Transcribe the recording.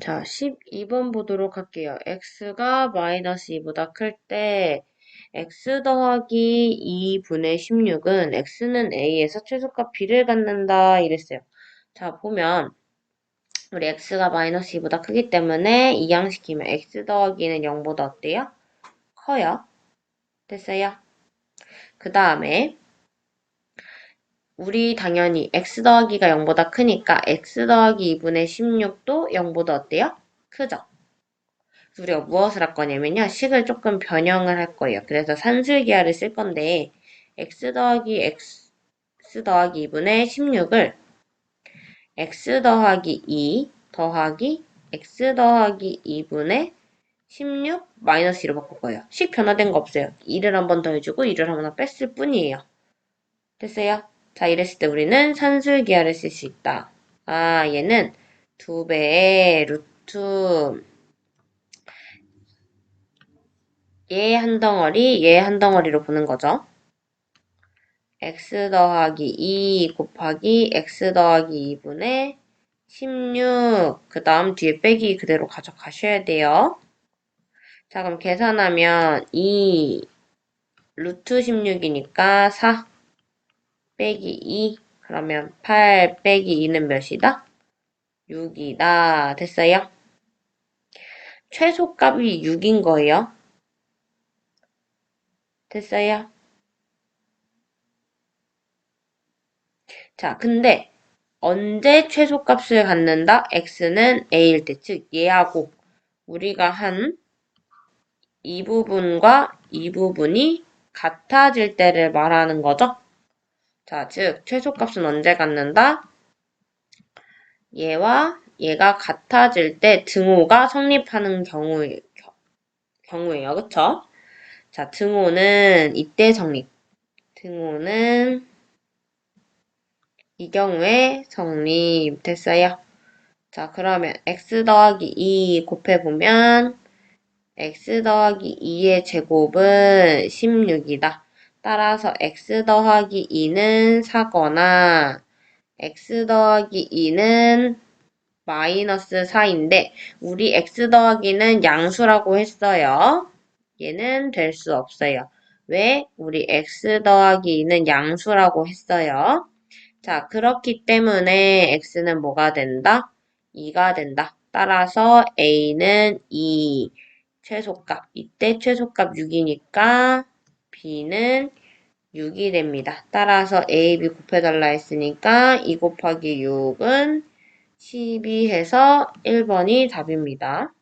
자, 12번 보도록 할게요. x가 마이너스 2보다 클 때 x 더하기 2분의 16은 x는 a에서 최소값 b를 갖는다 이랬어요. 자, 보면 우리 x가 마이너스 2보다 크기 때문에 이항시키면 x 더하기는 0보다 어때요? 커요. 됐어요? 그 다음에 우리 당연히 x 더하기가 0보다 크니까 x 더하기 2분의 16도 0보다 어때요? 크죠? 우리가 무엇을 할 거냐면요. 식을 조금 변형을 할 거예요. 그래서 산술기하를 쓸 건데 x 더하기 x 더하기 2분의 16을 x 더하기 2 더하기 x 더하기 2분의 16 마이너스 2로 바꿀 거예요. 식 변화된 거 없어요. 2를 한 번 더 해주고 2를 하나 뺐을 뿐이에요. 됐어요? 자, 이랬을 때 우리는 산술기하를 쓸 수 있다. 아, 얘는 두 배의 루트 얘 한 덩어리, 얘 한 덩어리로 보는 거죠. x 더하기 2 곱하기 x 더하기 2분의 16. 그 다음 뒤에 빼기 그대로 가져가셔야 돼요. 자, 그럼 계산하면 2 루트 16이니까 4 빼기 2. 그러면 8 빼기 2는 몇이다? 6이다. 됐어요? 최소값이 6인 거예요. 됐어요? 자, 근데 언제 최소값을 갖는다? x는 a일 때, 즉 얘하고 우리가 한 이 부분과 이 부분이 같아질 때를 말하는 거죠. 자, 즉 최소값은 언제 갖는다? 얘와 얘가 같아질 때 등호가 성립하는 경우, 경우예요. 그쵸? 자, 등호는 이때 성립. 등호는 이 경우에 성립됐어요. 자, 그러면 x 더하기 2 곱해보면 x 더하기 2의 제곱은 16이다. 따라서 x 더하기 2는 4거나 x 더하기 2는 마이너스 4인데 우리 x 더하기는 양수라고 했어요. 얘는 될 수 없어요. 왜? 우리 x 더하기 2는 양수라고 했어요. 자, 그렇기 때문에 x는 뭐가 된다? 2가 된다. 따라서 a는 2. 최소값. 이때 최소값 6이니까 b는 6이 됩니다. 따라서 a, b 곱해달라 했으니까 2 곱하기 6은 12 해서 1번이 답입니다.